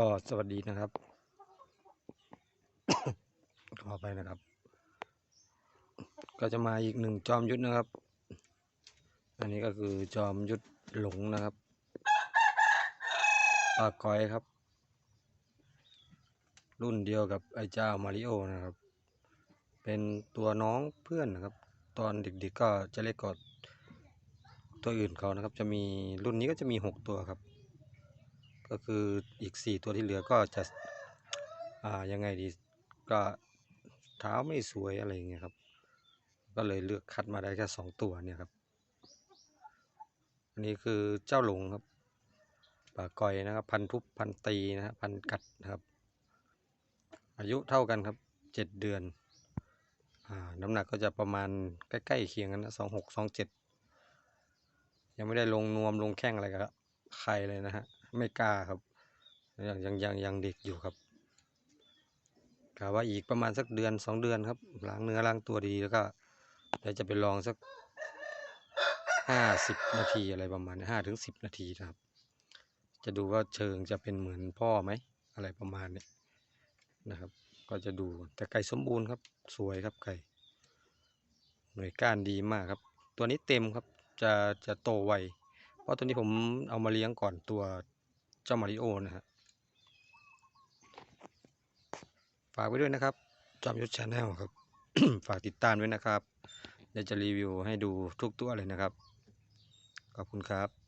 ก็สวัสดีนะครับ ขอไปนะครับ ก็จะมาอีกหนึ่งจอมยุทธนะครับ อันนี้ก็คือจอมยุทธหลงนะครับปากก้อยครับ รุ่นเดียวกับไอ้เจ้ามาริโอนะครับ เป็นตัวน้องเพื่อนนะครับ ตอนเด็กๆก็จะเล็กกว่าตัวอื่นเขานะครับ จะมีรุ่นนี้ก็จะมีหกตัวครับ ก็คืออีกสี่ตัวที่เหลือก็จะอ่ายังไงดีก็เท้าไม่สวยอะไรอย่างเงี้ยครับ ก็เลยเลือกคัดมาได้แค่สองตัวเนี่ยครับ อันนี้คือเจ้าหลงครับป่ากอยนะครับ พันทุบพันตีนะฮะพันกัดนะครับ อายุเท่ากันครับเจ็ดเดือนอ่าน้ำหนักก็จะประมาณใกล้ๆเคียงกันนะสองหกสองเจ็ดยังไม่ได้ลงนวมลงแข้งอะไรกับใครเลยนะฮะ ไม่กล้าครับยังยังยังยังเด็กอยู่ครับกะว่าอีกประมาณสักเดือนสองเดือนครับล้างเนื้อล้างตัวดีแล้วก็เดี๋ยวจะไปลองสักห้าสิบนาทีอะไรประมาณห้าถึงสิบนาทีครับ จะดูว่าเชิงจะเป็นเหมือนพ่อไหมอะไรประมาณนี้นะครับ ก็จะดูแต่ไก่สมบูรณ์ครับ สวยครับไก่หน่วยก้านดีมากครับ ตัวนี้เต็มครับจะจะโตไวเพราะตัวนี้ผมเอามาเลี้ยงก่อนตัว เจ้ามาริโอนะฮะฝากไว้ด้วยนะครับ จอมยุทธชาแนลครับ ฝากติดตามด้วยนะครับเดี๋ยวจะรีวิวให้ดูทุกตัวเลยนะครับ ขอบคุณครับ